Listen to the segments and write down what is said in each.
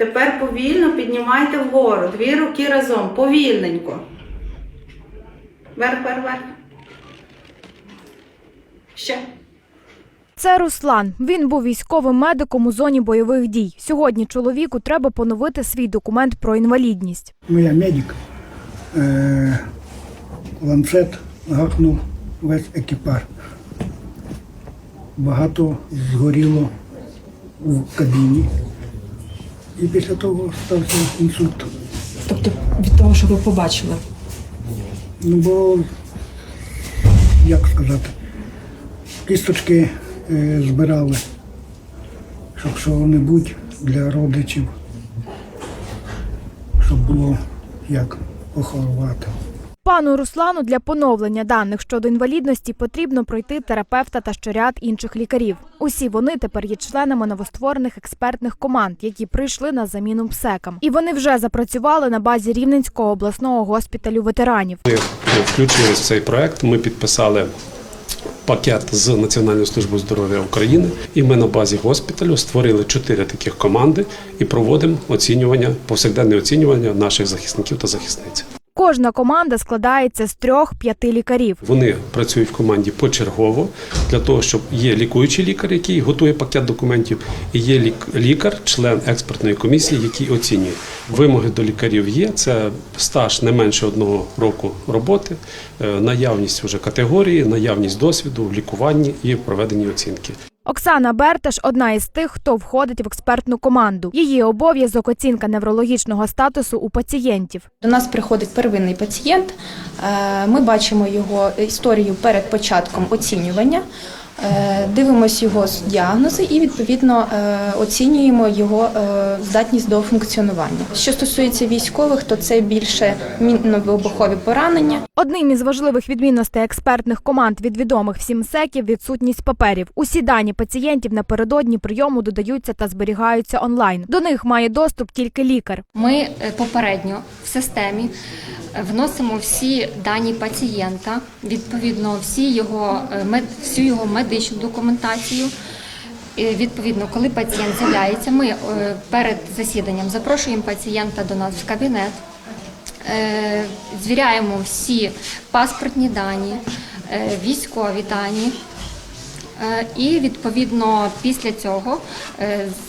Тепер повільно піднімайте вгору. Дві руки разом. Повільненько. Вверх, вверх, вверх. Ще. Це Руслан. Він був військовим медиком у зоні бойових дій. Сьогодні чоловіку треба поновити свій документ про інвалідність. Ну, я медик. Е, ланцет гахнув весь екіпаж. Багато згоріло у кабіні. І після того стався інсульт. Тобто від того, що ви побачили. Ну, бо, як сказати, кісточки е, збирали, щоб що-небудь для родичів, щоб було як поховати. Пану Руслану для поновлення даних щодо інвалідності потрібно пройти терапевта та ще ряд інших лікарів. Усі вони тепер є членами новостворених експертних команд, які прийшли на заміну ПСЕКам. І вони вже запрацювали на базі Рівненського обласного госпіталю ветеранів. Ми включились в цей проект. Ми підписали пакет з Національною службою здоров'я України, і ми на базі госпіталю створили чотири таких команди і проводимо оцінювання, повсякденне оцінювання наших захисників та захисниць. Кожна команда складається з трьох-п'яти лікарів. Вони працюють в команді почергово для того, щоб є лікуючий лікар, який готує пакет документів, і є лік- лікар, член експертної комісії, який оцінює. Вимоги до лікарів є. Це стаж не менше одного року роботи, е, наявність вже категорії, наявність досвіду в лікуванні і в проведенні оцінки. Оксана Берташ одна із тих, хто входить в експертну команду. Її обов'язок оцінка неврологічного статусу у пацієнтів. До нас приходить первинний пацієнт. е, Ми бачимо його історію перед початком оцінювання, дивимося його діагнози і відповідно е, оцінюємо його е, здатність до функціонування. Що стосується військових, то це більше мінно-вибухові поранення. Одним із важливих відмінностей експертних команд від відомих всім секів відсутність паперів. Усі дані пацієнтів напередодні прийому додаються та зберігаються онлайн. До них має доступ тільки лікар. Ми е, попередньо в системі е, вносимо всі дані пацієнта, відповідно, всі його е, мед, всю його медичну документацію. Відповідно, коли пацієнт з'являється, ми е, перед засіданням запрошуємо пацієнта до нас в кабінет, е, звіряємо всі паспортні дані, е, військові дані. І відповідно після цього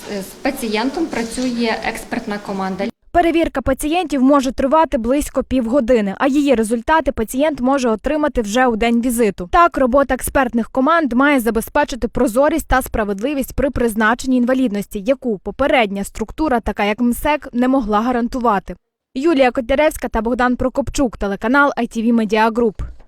з пацієнтом працює експертна команда. Перевірка пацієнтів може тривати близько півгодини, а її результати пацієнт може отримати вже у день візиту. Так, робота експертних команд має забезпечити прозорість та справедливість при призначенні інвалідності, яку попередня структура, така як МСЕК, не могла гарантувати. Юлія Котляревська та Богдан Прокопчук, телеканал ITV Media Group.